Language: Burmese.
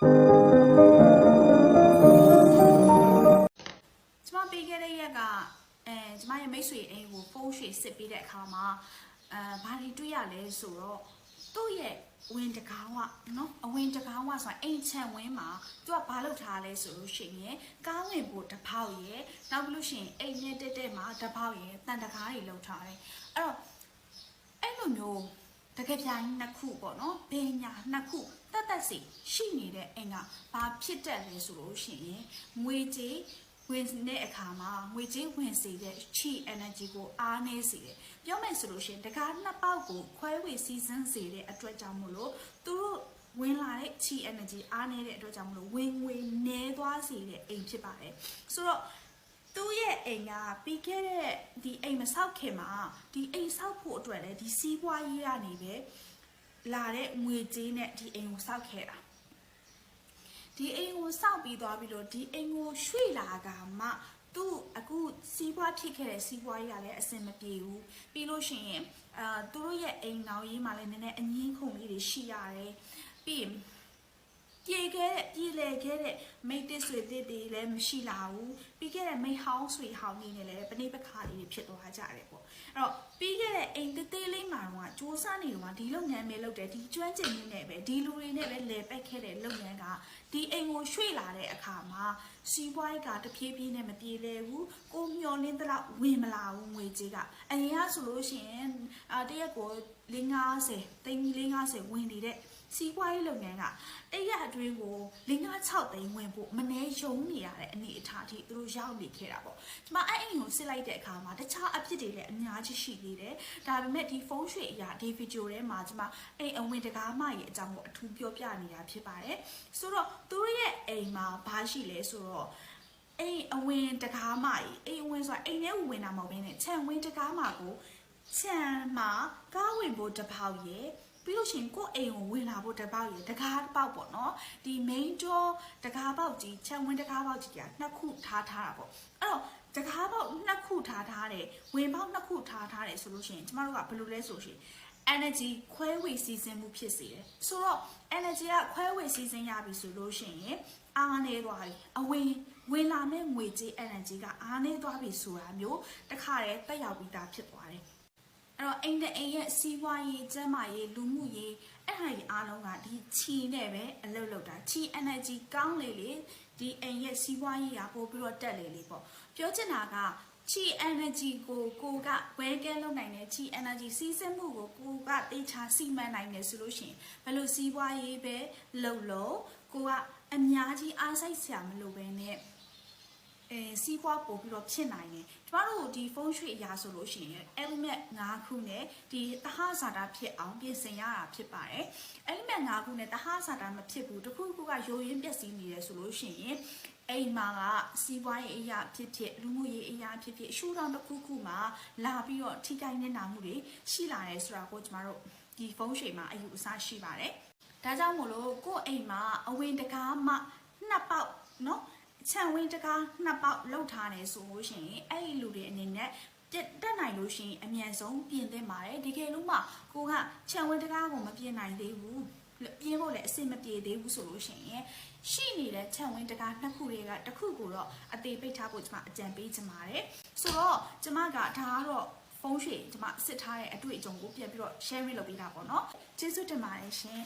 ကျမပေးခဲ့တဲ့ရက်ကအဲကျမရဲ့မိတ်ဆွေအိမ်ကိုဖုန်းရွှေစစ်ပေးတဲ့အခါမှာအဲဘာတွေတွေ့ရလဲဆိုတော့သူ့ရဲ့ဝင်တကားဝနော်အဝင်တကားဝဆိုတာအိမ်ချန်ဝင်းမှာသူကဘာလုပ်ထားလဲဆိုလို့ရှိရင်ကားဝင်ဖို့တစ်ပေါက်ရယ်နောက်ပြီးလို့ရှိရင်အိမ်နဲ့တက်တက်မှာတစ်ပေါက်ရယ်တန်တကားတွေလုပ်ထားတယ်အဲ့တော့အဲ့လိုမျိုးတကယ်ပြိုင်နှစ်ခုပေါ့နော်ဘေညာနှစ်ခု တက်တက်စီရှိနေတဲ့အိမ်ကဘာဖြစ်တက်လဲဆိုလို့ရှိရင်ငွေကြေးဝင်တဲ့အခါမှာငွေကြေးဝင်စေတဲ့ chi energy ကိုအားနည်းစေတယ်ပြောမယ်ဆိုလို့ရှိရင်တကားနှစ်ပေါက်ကိုခွဲဝေစီးစင်းစေတဲ့အတွက်ကြောင့်မို့လို့သူတို့ဝင်လာတဲ့ chi energy အားနည်းတဲ့အတွက်ကြောင့်မလို့ဝင်ငွေနည်းသွားစေတဲ့အိမ်ဖြစ်ပါတယ်ဆိုတော့သူ့ရဲ့အိမ်ကပြီးခဲ့တဲ့ဒီအိမ်မဆောက်ခင်မှာဒီအိမ်ဆောက်ဖို့အတွက်လည်းဒီစီးပွားရေးကနေပဲ လာတဲ့ငွေကြေးနဲ့ဒီအိမ်ကိုဆောက်ခဲ့တာဒီအိမ်ကိုစောက်ပြီးသွားပြီးတော့ဒီအိမ်ကိုရွှေ့လာကမှသူ့အခုစီးပွားဖြစ်ခဲ့တဲ့စီးပွားရေးကလည်းအဆင်မပြေဘူးပြီးလို့ရှိရင်အာသူတို့ရဲ့အိမ်တော်ရေးမှာလည်းနည်းနည်းအငင်းခုန်လေးတွေရှိရတယ်ပြီးရင်ပြေ ခဲ့တဲ့ပြေလေခဲ့တဲ့မိတ်တစ်ဆွေတစ်တွေလည်းမရှိလာဘူးပြီးခဲ့တဲ့မိတ်ဟောင်းဆွေဟောင်းနေနဲ့လည်းပဋိပက္ခလေးတွေဖြစ်သွားကြတယ်ပေါ့အဲ့တော့ပြီးခဲ့တဲ့အိမ်သေးသေးလေးမှာတော့စူးစမ်းနေတော့ဒီလုပ်ငန်းပဲလုပ်တယ်ဒီကျွမ်းကျင်မှုနဲ့ပဲဒီလူတွေနဲ့ပဲလဲပက်ခဲ့တဲ့လုပ်ငန်းကဒီအိမ်ကိုရွှေ့လာတဲ့အခါမှာစီးပွားရေးကတဖြည်းဖြည်းနဲ့မပြေလဲဘူးကိုမျောလင်းတလောက်ဝင်မလာဘူးငွေကြေးကအရင်ကဆိုလို့ရှိရင်အာတရက်ကို50သိန်း50ဝင်နေတဲ့ စီးပွားရေးလုပ်ငန်းကတရက်အတွင်းကို5 6သိန်းဝင်ဖို့မနှဲယုံနေရတဲ့အနေအထားအထိသူတို့ရောက်နေခဲ့တာပေါ့ဒီမှာအဲ့အိမ်ကိုစစ်လိုက်တဲ့အခါမှာတခြားအဖြစ်တွေလည်းအများကြီးရှိသေးတယ်ဒါပေမဲ့ဒီဖုန်းရွှေအရာဒီဗီဒီယိုထဲမှာဒီမှာအိမ်အဝင်တကားမရဲ့အကြောင်းကိုအထူးပြောပြနေတာဖြစ်ပါတယ်ဆိုတော့သူတို့ရဲ့အိမ်မှာဘာရှိလဲဆိုတော့အိမ်အဝင်တကားမကြီးအိမ်အဝင်ဆိုတာအိမ်ထဲကိုဝင်တာမဟုတ်ဘဲနဲ့ခြံဝင်းတကားမကိုခြံမှာကားဝင်ဖို့တစ်ပေါက်ရယ် ပြီးလို့ရှိရင်ကိုယ့်အိမ်ကိုဝင်လာဖို့တစ်ပေါက်ရယ်တကားတစ်ပေါက်ပေါ့နော်ဒီ main door တကားပေါက်ကြီးခြံဝင်းတကားပေါက်ကြီးကနှစ်ခုထားထားတာပေါ့အဲ့တော့တကားပေါက်နှစ်ခုထားထားတယ်ဝင်ပေါက်နှစ်ခုထားထားတယ်ဆိုလို့ရှိရင်ကျမတို့ကဘယ်လိုလဲဆိုလို့ရှိရင် energy ခွဲဝေစီစဉ်မှုဖြစ်စေတယ်ဆိုတော့ energy ကခွဲဝေစီစဉ်ရပြီဆိုလို့ရှိရင်အားနေသွားပြီအဝင်ဝင်လာမဲ့ငွေကြေး energy ကအားနေသွားပြီဆိုတာမျိုးတခါတည်းတက်ရောက်ပြီးသားဖြစ်သွားတယ် အဲ့တော့အိမ်တဲ့အိမ်ရဲ့စီးပွားရေးကျန်းမာရေးလူမှုရေးအဲ့ဟာကြီးအားလုံးကဒီချီနဲ့ပဲအလုပ်လုပ်တာချီ energy ကောင်းလေလေဒီအိမ်ရဲ့စီးပွားရေးကပို့ပြီးတော့တက်လေလေပေါ့ပြောချင်တာကချီ energy ကိုကိုကဝဲကဲလုပ်နိုင်တယ်ချီ energy စီးစင်းမှုကိုကိုကတေချာစီမံနိုင်တယ်ဆိုလို့ရှိရင်ဘယ်လိုစီးပွားရေးပဲလုပ်လို့ကိုကအများကြီးအားစိုက်စရာမလိုပဲနဲ့ အဲစီးပွားပို့ပြီးတော့ဖြစ်နိုင်တယ်ကျမတို့ဒီဖုန်းရွှေအရာဆိုလို့ရှိရင် element 5ခုနဲ့ဒီတဟဇာတာဖြစ်အောင်ပြင်ဆင်ရတာဖြစ်ပါတယ် element 5ခုနဲ့တဟဇာတာမဖြစ်ဘူးတစ်ခုခုကယိုရင်းပျက်စီးနေတယ်ဆိုလို့ရှိရင်အိမ်မှာကစီးပွားရေးအရာဖြစ်ဖြစ်လူမှုရေးအရာဖြစ်ဖြစ်ရှူတောင်တစ်ခုခုမှာလာပြီးတော့ထိခိုက်နေတာမှုတွေရှိလာတယ်ဆိုတာကိုကျမတို့ဒီဖုန်းချိန်မှာအယူအဆရှိပါတယ်။ဒါကြောင့်မို့လို့ကိုယ့်အိမ်မှာအဝင်တကားမှနှစ်ပေါက်နော် ခြံဝင်းတကားနှစ်ပေါက်လောက်ထားတယ်ဆိုလို့ရှိရင်အဲ့ဒီလူတွေအနေနဲ့တက်တက်နိုင်လို့ရှိရင်အမြန်ဆုံးပြင်သင့်ပါတယ်ဒီကယ်လို့မှကိုကခြံဝင်းတကားကိုမပြင်နိုင်သေးဘူးပြင်းဖို့လည်းအဆင်မပြေသေးဘူးဆိုလို့ရှိရင်ရှိနေတဲ့ခြံဝင်းတကားနှစ်ခုတွေကတစ်ခုကိုတော့အသေးပိတ်ထားဖို့ကျွန်မအကြံပေးချင်ပါတယ်ဆိုတော့ကျွန်မကဒါကတော့ဖုန်းရွှေကျွန်မစစ်ထားတဲ့အတွေ့အကြုံကိုပြန်ပြီးတော့ share လုပ်ပေးတာပေါ့နော်ကျေးဇူးတင်ပါတယ်ရှင်